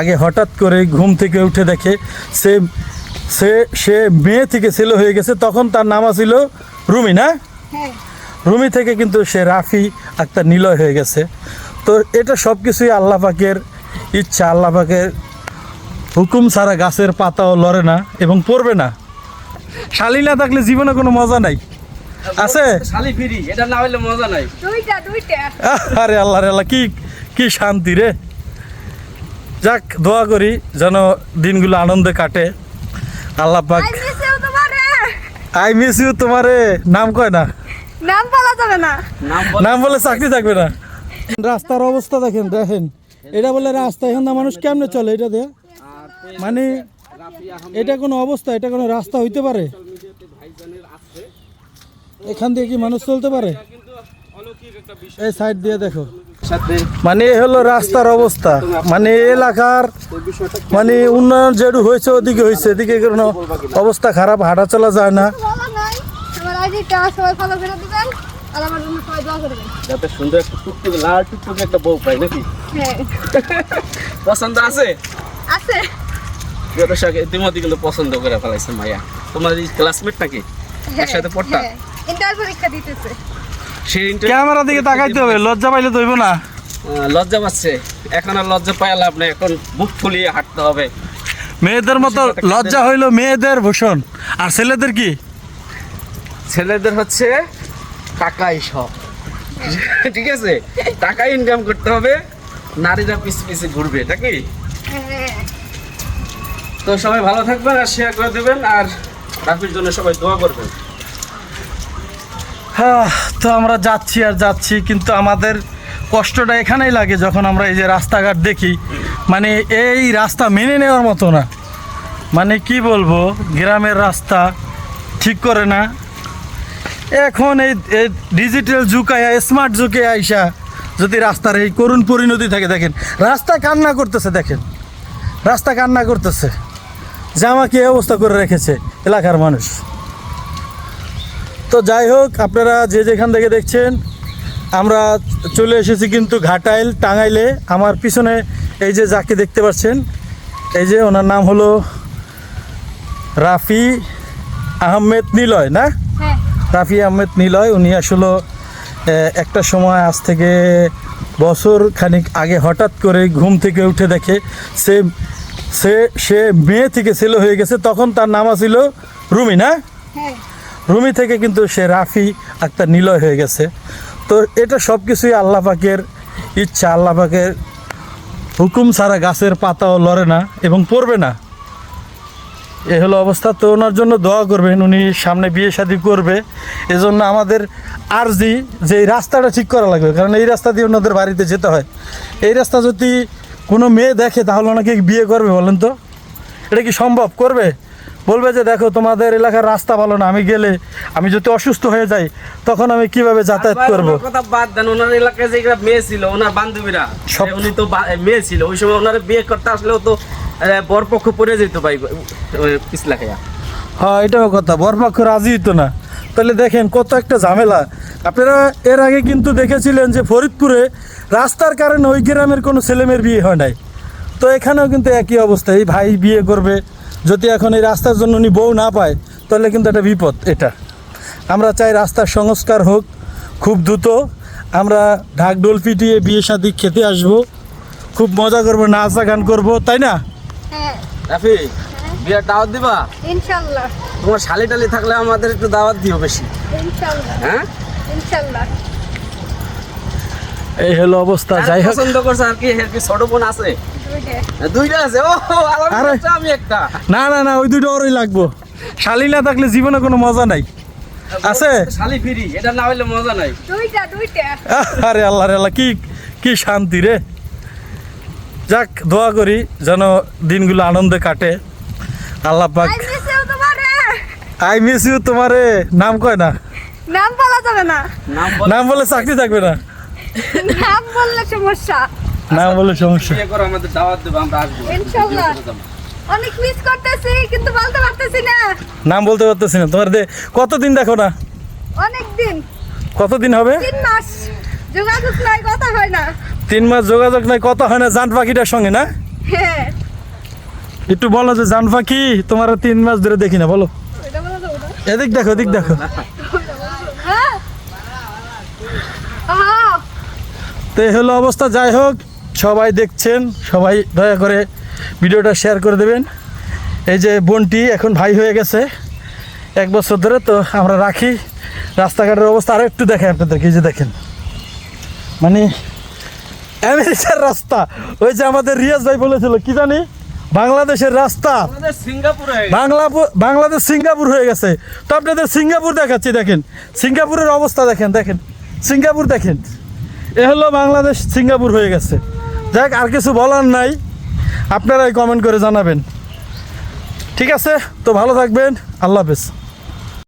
আগে হঠাৎ করে ঘুম থেকে উঠে দেখে সে সে সে মেয়ে থেকে ছেলে হয়ে গেছে তখন তার নাম ছিল রুমি না? হ্যাঁ। রুমি থেকে কিন্তু সে রাফি আক্তার নিলয় হয়ে গেছে। তো এটা সব কিছুই আল্লাহ পাকের ইচ্ছা আল্লাহ পাকের হুকুম ছাড়া গাছের পাতাও লড়ে না এবং পড়বে না। শালি না থাকলে জীবনে কোনো মজা নাই। আছে? শালি ফিরি এটা না হইলে মজা নাই। দুইটা দুইটা। আরে আল্লাহ রে আল্লাহ কি কি শান্তি রে। যাক দোয়া করি যেন দিনগুলো আনন্দে কাটে। আল্লাহ পাক আই মিস ইউ তোমারে। নাম কয় না? নাম বলা যাবে না। নাম বলে চাকরি থাকবে না। রাস্তার অবস্থা দেখেন দেখেন। এটা বলে রাস্তা এখান মানুষ কেমনে চলে এটা দিয়ে? মানে এটা কোনো অবস্থা এটা কোনো রাস্তা হইতে পারে? এখান দিয়ে কি মানুষ চলতে পারে? এই সাইড দিয়ে দেখো। মানে এ হলো রাস্তার অবস্থা। মানে এলাকার মানে উন্নয়ন যেটু হয়েছে ওদিকে হয়েছে। এদিকে কোনো অবস্থা খারাপ হাঁটা চলা যায় না। যাতে সুন্দর একটা টুকটুকে লাল টুকটুকে একটা বউ পাই নাকি? হ্যাঁ। পছন্দ আছে? আছে। দর্শক ইতিমধ্যে কিন্তু পছন্দ করে ফেলাইছে মায়া তোমার এই ক্লাসমেট নাকি? একসাথে পড়তা? হ্যাঁ। ইন্টার পরীক্ষা দিতেছে। সেই ক্যামেরা দিকে তাকাইতে হবে লজ্জা পাইলে তো হইব না লজ্জা পাচ্ছে। এখন আর লজ্জা পাই লাভ নেই এখন বুক ফুলিয়ে হাঁটতে হবে। মেয়েদের মতো লজ্জা হইল মেয়েদের ভূষণ। আর ছেলেদের কি? ছেলেদের হচ্ছে টাকাই সব ঠিক আছে? টাকা ইনকাম করতে হবে নারীরা পিছে পিছে ঘুরবে নাকি? তো সবাই ভালো থাকবেন আর শেয়ার করে দেবেন আর রাফির জন্য সবাই দোয়া করবেন। হ্যাঁ, তো আমরা যাচ্ছি আর যাচ্ছি কিন্তু আমাদের কষ্টটা এখানেই লাগে যখন আমরা এই যে রাস্তাঘাট দেখি। মানে এই রাস্তা মেনে নেওয়ার মতো না। মানে কি বলব গ্রামের রাস্তা ঠিক করে না। এখন এই ডিজিটাল যুগ স্মার্ট যুগে আইসা যদি রাস্তার এই করুণ পরিণতি থাকে দেখেন রাস্তা কান্না করতেছে দেখেন। রাস্তা কান্না করতেছে। এই অবস্থা করে রেখেছে এলাকার মানুষ? তো যাই হোক আপনারা যে যেখান থেকে দেখছেন আমরা চলে এসেছি কিন্তু ঘাটাইল টাঙ্গাইলে। আমার পিছনে এই যে যাকে দেখতে পাচ্ছেন এই যে ওনার নাম হলো রাফি আহমেদ নিলয় না? হ্যাঁ। রাফি আহমেদ নিলয় উনি আসলে একটা সময় আজ থেকে বছর খানিক আগে হঠাৎ করে ঘুম থেকে উঠে দেখে সে সে সে মেয়ে থেকে ছেলে হয়ে গেছে তখন তার নাম ছিল রুমি না? হ্যাঁ। রুমি থেকে কিন্তু সে রাফি আক্তার নিলয় হয়ে গেছে। তো এটা সব কিছুই আল্লাহ পাকের ইচ্ছা, আল্লাহ পাকের হুকুম ছাড়া গাছের পাতাও লড়ে না এবং পড়বে না। এ হলো অবস্থা। তো ওনার জন্য দোয়া করবেন, উনি সামনে বিয়ে শাদী করবে। এজন্য আমাদের আরজি যে রাস্তাটা ঠিক করা লাগবে, কারণ এই রাস্তা দিয়ে ওনাদের বাড়িতে যেতে হয়। এই রাস্তা যদি কোনো মেয়ে দেখে, তাহলে ওনাকে বিয়ে করবে বলেন তো? এটা কি সম্ভব? করবে? বলবে যে দেখো তোমাদের এলাকার রাস্তা ভালো না আমি গেলে আমি যদি অসুস্থ হয়ে যাই তখন আমি কীভাবে যাতায়াত করব? ওনার কথা বাদ দেন ওনার এলাকায় যে মেয়ে ছিল ওনার বান্ধবীরা উনি তো মেয়ে ছিল ওই সময় ওনার বিয়ে করতে আসলেও তো বরপক্ষ পড়ে যেত ভাই পিছলা খাইয়া হ্যাঁ এটাও কথা বরপক্ষ রাজি হতো না। তাহলে দেখেন কত একটা ঝামেলা। আপনারা এর আগে কিন্তু দেখেছিলেন যে ফরিদপুরে রাস্তার কারণে ওই গ্রামের কোনো ছেলেমেয়ের বিয়ে হয় নাই। তো এখানেও কিন্তু একই অবস্থা এই ভাই বিয়ে করবে যদি এখন এই রাস্তার জন্য উনি বউ না পায় তাহলে কিন্তু একটা বিপদ এটা। আমরা চাই রাস্তার সংস্কার হোক খুব দ্রুত। আমরা ঢাক ডোল পিটিয়ে বিয়ে শাদি খেতে আসব। খুব মজা করব নাচা গান করব তাই না? হ্যাঁ। রাফি বিয়ের দাওয়াত দিবা? ইনশাল্লাহ। তোমার শালি টালি থাকলে আমাদের একটু দাওয়াত দিও বেশি। ইনশাল্লাহ। হ্যাঁ? ইনশাল্লাহ। এই হলো অবস্থা যাই হোক। পছন্দ করছে আর কি এর কি ছোট বোন আছে? দুইটা। দুইটা আছে? ও আলাদা আরে। আমি একটা। না না না ওই দুটো ওরই লাগবো। শালি না থাকলে জীবনে কোনো মজা নাই। আছে? শালি ফিরি এটা না হইলে মজা নাই। দুইটা দুইটা। আরে আল্লাহ রে আল্লাহ কি কি শান্তি রে। যাক দোয়া করি যেন দিনগুলো আনন্দে কাটে। আল্লাহ পাক। আই মিসেও তোমারে। আই মিস ইউ তোমারে। নাম কয় না? নাম বলা যাবে না। নাম বলে চাকরি থাকবে না। নাম বললে সমস্যা। নাম বলে সমস্যা। বিয়ে করো আমাদের দাওয়াত দেবো আমরা আসব। যাব। অনেক মিস করতেছি কিন্তু বলতে পারতেছি না। নাম বলতে পারতেছি না। তোমার কতদিন দেখো না? অনেক দিন কতদিন হবে? তিন মাস। যোগাযোগ নাই কথা হয় না। তিন মাস যোগাযোগ নাই কত হয় না জান পাখিটার সঙ্গে না? হ্যাঁ। একটু বলো যে জান পাখি তোমার তিন মাস ধরে দেখি না বলো। এদিক দেখো এদিক দেখো। হ্যাঁ। তো এই হলো অবস্থা যাই হোক সবাই দেখছেন সবাই দয়া করে ভিডিওটা শেয়ার করে দেবেন। এই যে বোনটি এখন ভাই হয়ে গেছে এক বছর ধরে তো আমরা রাখি। রাস্তাঘাটের অবস্থা আরও একটু দেখে আপনাদেরকে এই যে দেখেন। মানে আমেরিকার রাস্তা ওই যে আমাদের রিয়াজ ভাই বলেছিল কি জানি? বাংলাদেশের রাস্তা। আমাদের সিঙ্গাপুরে বাংলা বাংলাদেশ সিঙ্গাপুর হয়ে গেছে। তো আপনাদের সিঙ্গাপুর দেখাচ্ছি দেখেন। সিঙ্গাপুরের অবস্থা দেখেন দেখেন। সিঙ্গাপুর দেখেন। এ হলো বাংলাদেশ, সিঙ্গাপুর হয়ে গেছে। যাক, আর কিছু বলার নাই। আপনারাই কমেন্ট করে জানাবেন। ঠিক আছে? তো ভালো থাকবেন। আল্লাহ হাফেজ।